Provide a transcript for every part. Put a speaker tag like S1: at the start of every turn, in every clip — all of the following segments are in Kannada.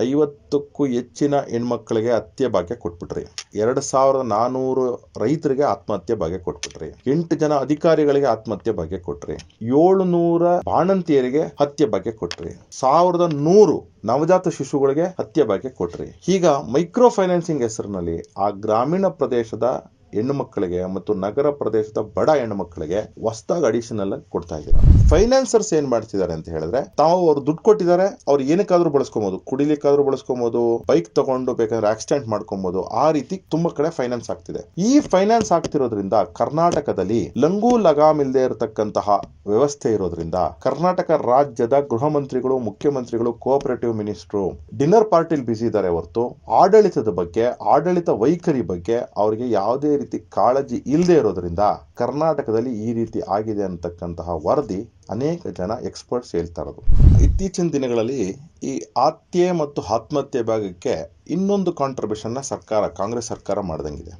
S1: ಐವತ್ತಕ್ಕೂ ಹೆಚ್ಚಿನ ಹೆಣ್ಮಕ್ಳಿಗೆ ಹತ್ಯೆ ಭಾಗ್ಯ ಕೊಟ್ಬಿಟ್ರಿ. ಎರಡು ಸಾವಿರದ ನಾನ್ನೂರು ರೈತರಿಗೆ ಆತ್ಮಹತ್ಯೆ ಭಾಗ್ಯ ಕೊಟ್ಬಿಟ್ರಿ. ಎಂಟು ಜನ ಅಧಿಕಾರಿಗಳಿಗೆ ಆತ್ಮಹತ್ಯೆ ಭಾಗ್ಯ ಕೊಟ್ರಿ. ಏಳುನೂರ ಬಾಣಂತಿಯರಿಗೆ ಹತ್ಯೆ ಭಾಗ್ಯ ಕೊಟ್ರಿ. ಸಾವಿರದ ನೂರು ನವಜಾತ ಶಿಶುಗಳಿಗೆ ಹತ್ಯೆ ಭಾಗ್ಯ ಕೊಟ್ರಿ. ಈಗ ಮೈಕ್ರೋ ಫೈನಾನ್ಸಿಂಗ್ ಹೆಸರಿನಲ್ಲಿ ಆ ಗ್ರಾಮೀಣ ಪ್ರದೇಶದ ಹೆಣ್ಣು ಮಕ್ಕಳಿಗೆ ಮತ್ತು ನಗರ ಪ್ರದೇಶದ ಬಡ ಹೆಣ್ಣು ಮಕ್ಕಳಿಗೆ ಹೊಸದಾಗಿ ಅಡಿಷನಲ್ ಕೊಡ್ತಾ ಇದ್ದಾರೆ. ಫೈನಾನ್ಸರ್ಸ್ ಏನ್ ಮಾಡ್ತಿದ್ದಾರೆ ಅಂತ ಹೇಳಿದ್ರೆ, ತಾವು ಅವ್ರು ದುಡ್ಡು ಕೊಟ್ಟಿದ್ದಾರೆ, ಅವ್ರು ಏನಕ್ಕಾದ್ರೂ ಬಳಸ್ಕೊಬಹುದು ಕುಡಿಲಿಕ್ಕಾದ್ರೂ ಬಳಸ್ಕೊಬಹುದು ಬೈಕ್ ತಗೊಂಡು ಬೇಕಾದ್ರೆ ಆಕ್ಸಿಡೆಂಟ್ ಮಾಡ್ಕೊಬಹುದು ಆ ರೀತಿ ತುಂಬಾ ಕಡೆ ಫೈನಾನ್ಸ್ ಆಗ್ತಿದೆ. ಈ ಫೈನಾನ್ಸ್ ಆಗ್ತಿರೋದ್ರಿಂದ ಕರ್ನಾಟಕದಲ್ಲಿ ಲಂಗು ಲಗಾಮ್ ಇಲ್ಲದೆ ಇರತಕ್ಕಂತಹ ವ್ಯವಸ್ಥೆ ಇರೋದ್ರಿಂದ ಕರ್ನಾಟಕ ರಾಜ್ಯದ ಗೃಹ ಮಂತ್ರಿಗಳು, ಮುಖ್ಯಮಂತ್ರಿಗಳು ಕೋಆಪರೇಟಿವ್ ಮಿನಿಸ್ಟ್ರು ಡಿನ್ನರ್ ಪಾರ್ಟಿಲಿ ಬಿಸಿ ಇದ್ದಾರೆ ಹೊರತು ಆಡಳಿತದ ಬಗ್ಗೆ, ಆಡಳಿತ ವೈಖರಿ ಬಗ್ಗೆ ಅವರಿಗೆ ಯಾವುದೇ ರೀತಿ ಕಾಳಜಿ ಇಲ್ಲದೆ ಇರೋದ್ರಿಂದ ಕರ್ನಾಟಕದಲ್ಲಿ ಈ ರೀತಿ ಆಗಿದೆ ಅಂತಕ್ಕಂತಹ ವರದಿ ಅನೇಕ ಜನ ಎಕ್ಸ್ಪರ್ಟ್ಸ್ ಹೇಳ್ತಾ ಇರೋದು. ಇತ್ತೀಚಿನ ದಿನಗಳಲ್ಲಿ ಈ ಆತ್ಯೆ ಮತ್ತು ಆತ್ಮಹತ್ಯೆ ಭಾಗಕ್ಕೆ ಇನ್ನೊಂದು ಕಾಂಟ್ರಿಬ್ಯೂಷನ್ನ ಸರ್ಕಾರ, ಕಾಂಗ್ರೆಸ್ ಸರ್ಕಾರ ಮಾಡ್ದಂಗಿದೆ.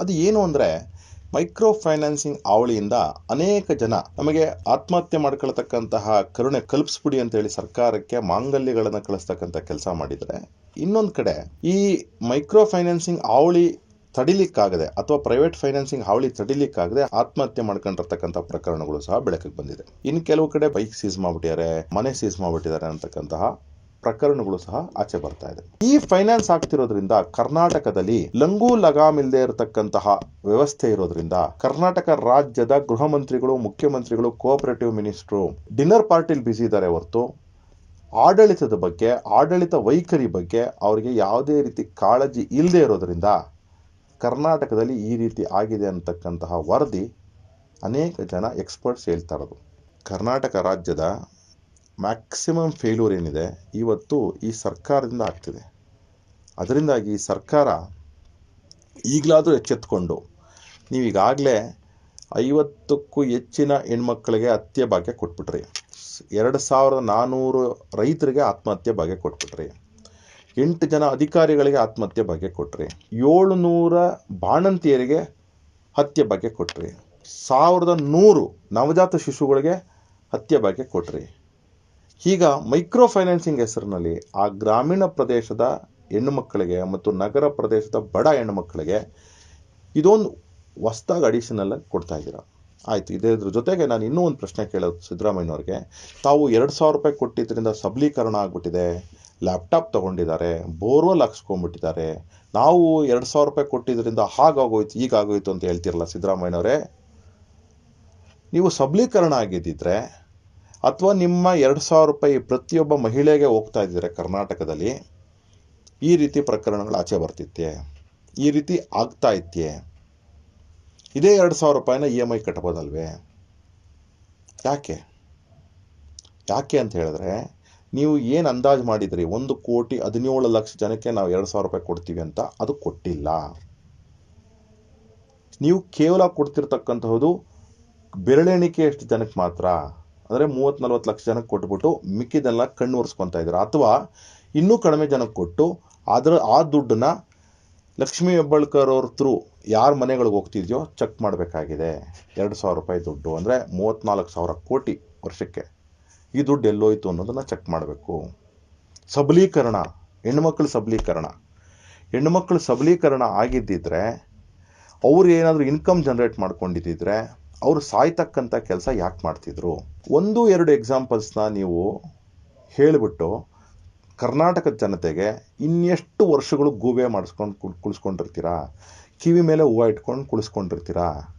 S1: ಅದು ಏನು ಅಂದರೆ ಮೈಕ್ರೋ ಫೈನಾನ್ಸಿಂಗ್ ಅವಳಿಯಿಂದ ಅನೇಕ ಜನ ನಮಗೆ ಆತ್ಮಹತ್ಯೆ ಮಾಡ್ಕೊಳ್ತಕ್ಕಂತಹ ಕರುಣೆ ಕಲ್ಪಿಸ್ಬಿಡಿ ಅಂತ ಹೇಳಿ ಸರ್ಕಾರಕ್ಕೆ ಮಾಂಗಲ್ಯಗಳನ್ನು ಕಳಿಸ್ತಕ್ಕಂಥ ಕೆಲಸ ಮಾಡಿದರೆ ಇನ್ನೊಂದು ಕಡೆ ಈ ಮೈಕ್ರೋ ಫೈನಾನ್ಸಿಂಗ್ ಅವಳಿ ತಡಿಲಿಕ್ಕಾಗದೆ ಅಥವಾ ಪ್ರೈವೇಟ್ ಫೈನಾನ್ಸಿಂಗ್ ಹಾವಳಿ ತಡಿಲಿಕ್ಕಾಗದೆ ಆತ್ಮಹತ್ಯೆ ಮಾಡ್ಕೊಂಡಿರ್ತಕ್ಕಂಥ ಪ್ರಕರಣಗಳು ಸಹ ಬೆಳಕಿಗೆ ಬಂದಿದೆ. ಇನ್ನು ಕೆಲವು ಕಡೆ ಬೈಕ್ ಸೀಸ್ ಮಾಡ್ಬಿಟ್ಟಿದ್ದಾರೆ, ಮನೆ ಸೀಸ್ ಮಾಡ್ಬಿಟ್ಟಿದ್ದಾರೆ ಅಂತಕ್ಕಂತಹ ಪ್ರಕರಣಗಳು ಸಹ ಆಚೆ ಬರ್ತಾ ಇದೆ. ಈ ಫೈನಾನ್ಸ್ ಆಗ್ತಿರೋದ್ರಿಂದ ಕರ್ನಾಟಕದಲ್ಲಿ ಲಂಗು ಲಗಾಮ್ ಇಲ್ಲದೆ ಇರತಕ್ಕಂತಹ ವ್ಯವಸ್ಥೆ ಇರೋದ್ರಿಂದ ಕರ್ನಾಟಕ ರಾಜ್ಯದ ಗೃಹ ಮಂತ್ರಿಗಳು, ಮುಖ್ಯಮಂತ್ರಿಗಳು ಕೋಆಪರೇಟಿವ್ ಮಿನಿಸ್ಟ್ರು ಡಿನ್ನರ್ ಪಾರ್ಟಿಲಿ ಬಿಸಿ ಇದ್ದಾರೆ ಹೊರತು ಆಡಳಿತದ ಬಗ್ಗೆ, ಆಡಳಿತ ವೈಖರಿ ಬಗ್ಗೆ ಅವರಿಗೆ ಯಾವುದೇ ರೀತಿ ಕಾಳಜಿ ಇಲ್ಲದೆ ಇರೋದ್ರಿಂದ ಕರ್ನಾಟಕದಲ್ಲಿ ಈ ರೀತಿ ಆಗಿದೆ ಅಂತಕ್ಕಂತಹ ವರದಿ ಅನೇಕ ಜನ ಎಕ್ಸ್ಪರ್ಟ್ಸ್ ಹೇಳ್ತಾ ಇರೋದು. ಕರ್ನಾಟಕ ರಾಜ್ಯದ ಮ್ಯಾಕ್ಸಿಮಮ್ ಫೇಲ್ಯೂರ್ ಏನಿದೆ, ಇವತ್ತು ಈ ಸರ್ಕಾರದಿಂದ ಆಗ್ತಿದೆ. ಅದರಿಂದಾಗಿ ಸರ್ಕಾರ ಈಗಲಾದರೂ ಎಚ್ಚೆತ್ತುಕೊಂಡು ನೀವೀಗಾಗಲೇ ಐವತ್ತಕ್ಕೂ ಹೆಚ್ಚಿನ ಹೆಣ್ಮಕ್ಳಿಗೆ ಹತ್ಯೆ ಭಾಗ್ಯ ಕೊಟ್ಬಿಟ್ರಿ. ಎರಡು ಸಾವಿರದ ನಾನ್ನೂರು ರೈತರಿಗೆ ಆತ್ಮಹತ್ಯೆ ಭಾಗ್ಯ ಕೊಟ್ಬಿಟ್ರಿ. ಎಂಟು ಜನ ಅಧಿಕಾರಿಗಳಿಗೆ ಆತ್ಮಹತ್ಯೆ ಬಗ್ಗೆ ಕೊಟ್ರಿ. ಏಳುನೂರ ಬಾಣಂತಿಯರಿಗೆ ಹತ್ಯೆ ಬಗ್ಗೆ ಕೊಟ್ರಿ. ಸಾವಿರದ ನೂರು ನವಜಾತ ಶಿಶುಗಳಿಗೆ ಹತ್ಯೆ ಬಗ್ಗೆ ಕೊಟ್ರಿ. ಈಗ ಮೈಕ್ರೋ ಫೈನಾನ್ಸಿಂಗ್ ಹೆಸರಿನಲ್ಲಿ ಆ ಗ್ರಾಮೀಣ ಪ್ರದೇಶದ ಹೆಣ್ಣು ಮಕ್ಕಳಿಗೆ ಮತ್ತು ನಗರ ಪ್ರದೇಶದ ಬಡ ಹೆಣ್ಣು ಮಕ್ಕಳಿಗೆ ಇದೊಂದು ಹೊಸ್ದಾಗಿ ಅಡಿಷನಲ್ ಕೊಡ್ತಾ ಇದ್ದೀರಾ? ಆಯಿತು, ಇದ್ರ ಜೊತೆಗೆ ನಾನು ಇನ್ನೂ ಒಂದು ಪ್ರಶ್ನೆ ಕೇಳೋದು ಸಿದ್ದರಾಮಯ್ಯನವ್ರಿಗೆ. ತಾವು ಎರಡು ಸಾವಿರ ರೂಪಾಯಿ ಕೊಟ್ಟಿದ್ದರಿಂದ ಸಬಲೀಕರಣ ಆಗ್ಬಿಟ್ಟಿದೆ. ಲ್ಯಾಪ್ಟಾಪ್ ತೊಗೊಂಡಿದ್ದಾರೆ, ಬೋರ್ವೆಲ್ ಹಾಕ್ಸ್ಕೊಂಡ್ಬಿಟ್ಟಿದ್ದಾರೆ. ನಾವು ಎರಡು ಸಾವಿರ ರೂಪಾಯಿ ಕೊಟ್ಟಿದ್ದರಿಂದ ಹಾಗಾಗೋಯ್ತು, ಹೀಗಾಗೋಯ್ತು ಅಂತ ಹೇಳ್ತಿರಲ್ಲ ಸಿದ್ದರಾಮಯ್ಯನವರೇ. ನೀವು ಸಬಲೀಕರಣ ಆಗಿದ್ದಿದ್ರೆ, ಅಥವಾ ನಿಮ್ಮ ಎರಡು ಸಾವಿರ ರೂಪಾಯಿ ಪ್ರತಿಯೊಬ್ಬ ಮಹಿಳೆಗೆ ಹೋಗ್ತಾ ಇದ್ದಿದ್ರೆ ಕರ್ನಾಟಕದಲ್ಲಿ, ಈ ರೀತಿ ಪ್ರಕರಣಗಳು ಆಚೆ ಬರ್ತಿತ್ತೆ ಈ ರೀತಿ ಆಗ್ತಾ ಇತ್ತೆ ಇದೇ ಎರಡು ಸಾವಿರ ರೂಪಾಯಿನ ಇ ಎಂ ಐ ಕಟ್ಬೋದಲ್ವೇ? ಯಾಕೆ? ಯಾಕೆ ಅಂತ ಹೇಳಿದ್ರೆ ನೀವು ಏನು ಅಂದಾಜು ಮಾಡಿದ್ರಿ? ಒಂದು ಕೋಟಿ ಹದಿನೇಳು ಲಕ್ಷ ಜನಕ್ಕೆ ನಾವು ಎರಡು ಸಾವಿರ ರೂಪಾಯಿ ಕೊಡ್ತೀವಿ ಅಂತ ಅದು ಕೊಟ್ಟಿಲ್ಲ. ನೀವು ಕೇವಲ ಕೊಡ್ತಿರತಕ್ಕಂಥದ್ದು ಬೆರಳೆಣಿಕೆ ಎಷ್ಟು ಜನಕ್ಕೆ ಮಾತ್ರ? ಅಂದರೆ ಮೂವತ್ತು ನಲ್ವತ್ತು ಲಕ್ಷ ಜನಕ್ಕೆ ಕೊಟ್ಬಿಟ್ಟು ಮಿಕ್ಕಿದೆಲ್ಲ ಕಣ್ಣು ಒರೆಸ್ಕೊತಾ ಇದ್ದಾರೆ? ಅಥವಾ ಇನ್ನೂ ಕಡಿಮೆ ಜನಕ್ಕೆ ಕೊಟ್ಟು ಅದರ, ಆ ದುಡ್ಡನ್ನ ಲಕ್ಷ್ಮೀ ಹೆಬ್ಬಾಳ್ಕರ್ ಅವ್ರ ಥ್ರೂ ಯಾರ ಮನೆಗಳಿಗೆ ಹೋಗ್ತಿದ್ಯೋ ಚೆಕ್ ಮಾಡಬೇಕಾಗಿದೆ. ಎರಡು ಸಾವಿರ ರೂಪಾಯಿ ದುಡ್ಡು. ಅಂದರೆ ಮೂವತ್ತ್ನಾಲ್ಕು ಸಾವಿರ ಕೋಟಿ ವರ್ಷಕ್ಕೆ. ಈ ದುಡ್ಡು ಎಲ್ಲೋಯ್ತು ಅನ್ನೋದನ್ನು ಚೆಕ್ ಮಾಡಬೇಕು. ಸಬಲೀಕರಣ ಹೆಣ್ಮಕ್ಳ ಸಬಲೀಕರಣ. ಹೆಣ್ಮಕ್ಳ ಸಬಲೀಕರಣ ಆಗಿದ್ದಿದ್ರೆ, ಅವ್ರು ಏನಾದರೂ ಇನ್ಕಮ್ ಜನರೇಟ್ ಮಾಡ್ಕೊಂಡಿದ್ದಿದ್ರೆ, ಅವರು ಸಾಯ್ತಕ್ಕಂಥ ಕೆಲಸ ಯಾಕೆ ಮಾಡ್ತಿದ್ರು? ಒಂದು, ಎರಡು ಎಕ್ಸಾಂಪಲ್ಸ್ನ ನೀವು ಹೇಳಿಬಿಟ್ಟು ಕರ್ನಾಟಕದ ಜನತೆಗೆ ಇನ್ನೆಷ್ಟು ವರ್ಷಗಳು ಗೂಬೆ ಮಾಡಿಸ್ಕೊಂಡು ಕುಳ್, ಕುಳಿಸ್ಕೊಂಡಿರ್ತೀರಾ? ಕಿವಿ ಮೇಲೆ ಹೂವು ಇಟ್ಕೊಂಡು ಕುಳಿಸ್ಕೊಂಡಿರ್ತೀರಾ?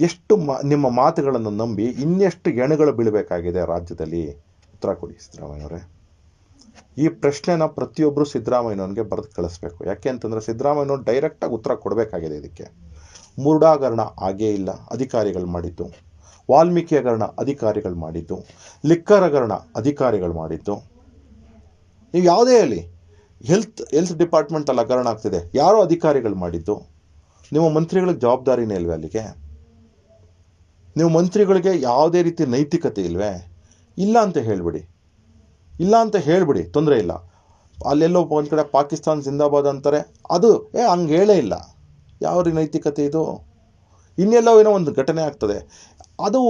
S1: ಎಷ್ಟು ಮ, ನಿಮ್ಮ ಮಾತುಗಳನ್ನು ನಂಬಿ ಇನ್ನೆಷ್ಟು ಎಣಗಳು ಬೀಳಬೇಕಾಗಿದೆ ರಾಜ್ಯದಲ್ಲಿ? ಉತ್ತರ ಕೊಡಿ ಸಿದ್ದರಾಮಯ್ಯನವರೇ ಈ ಪ್ರಶ್ನೆನ ಪ್ರತಿಯೊಬ್ಬರು ಸಿದ್ದರಾಮಯ್ಯನವನಿಗೆ ಬರೆದು ಕಳಿಸ್ಬೇಕು. ಯಾಕೆ ಅಂತಂದರೆ ಸಿದ್ದರಾಮಯ್ಯನವ್ರು ಡೈರೆಕ್ಟಾಗಿ ಉತ್ತರ ಕೊಡಬೇಕಾಗಿದೆ ಇದಕ್ಕೆ. ಮುರುಡಾಗರಣ ಆಗೇ ಇಲ್ಲ, ಅಧಿಕಾರಿಗಳು ಮಾಡಿದ್ದು. ವಾಲ್ಮೀಕಿ ಹಗರಣ ಅಧಿಕಾರಿಗಳು ಮಾಡಿದ್ದು. ಲಿಕ್ಕರ್ ಹಗರಣ ಅಧಿಕಾರಿಗಳು ಮಾಡಿದ್ದು. ನೀವು ಯಾವುದೇ ಹೇಳಿ ಹೆಲ್ತ್ ಹೆಲ್ತ್ ಡಿಪಾರ್ಟ್ಮೆಂಟಲ್ಲಿ ಹಗರಣ ಆಗ್ತಿದೆ. ಯಾರೋ ಅಧಿಕಾರಿಗಳು ಮಾಡಿದ್ದು. ನಿಮ್ಮ ಮಂತ್ರಿಗಳಿಗೆ ಜವಾಬ್ದಾರಿನೇ ಇಲ್ವೇ ಅಲ್ಲಿಗೆ? ನೀವು ಮಂತ್ರಿಗಳಿಗೆ ಯಾವುದೇ ರೀತಿ ನೈತಿಕತೆ ಇಲ್ವೇ ಇಲ್ಲ ಅಂತ ಹೇಳಿಬಿಡಿ ಇಲ್ಲ ಅಂತ ಹೇಳಿಬಿಡಿ ತೊಂದರೆ ಇಲ್ಲ ಅಲ್ಲೆಲ್ಲೋ ಒಂದು ಕಡೆ ಪಾಕಿಸ್ತಾನ್ ಜಿಂದಾಬಾದ್ ಅಂತಾರೆ ಅದು ಏ ಹಂಗೆ ಹೇಳೇ ಇಲ್ಲ ಯಾವ ನೈತಿಕತೆ ಇದು ಇನ್ನೆಲ್ಲೋ ಏನೋ ಒಂದು ಘಟನೆ ಆಗ್ತದೆ ಅದು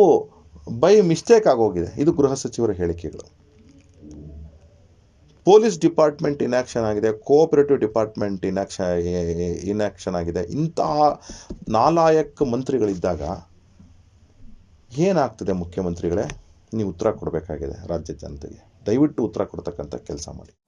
S1: ಬೈ ಮಿಸ್ಟೇಕ್ ಆಗೋಗಿದೆ ಇದು ಗೃಹ ಸಚಿವರ ಹೇಳಿಕೆಗಳು ಪೊಲೀಸ್ ಡಿಪಾರ್ಟ್ಮೆಂಟ್ ಇನ್ಯಾಕ್ಷನ್ ಆಗಿದೆ ಕೋಆಪರೇಟಿವ್ ಡಿಪಾರ್ಟ್ಮೆಂಟ್ ಇನ್ಯಾಕ್ಷ ಇನ್ಯಾಕ್ಷನ್ ಆಗಿದೆ ಇಂತಹ ನಾಲಾಯಕ್ ಮಂತ್ರಿಗಳಿದ್ದಾಗ ಏನಾಗ್ತದೆ ಮುಖ್ಯಮಂತ್ರಿಗಳೇ? ನೀವು ಉತ್ತರ ಕೊಡಬೇಕಾಗಿದೆ ರಾಜ್ಯ ಜನತೆಗೆ. ದಯವಿಟ್ಟು ಉತ್ತರ ಕೊಡ್ತಕ್ಕಂಥ ಕೆಲಸ ಮಾಡಿ.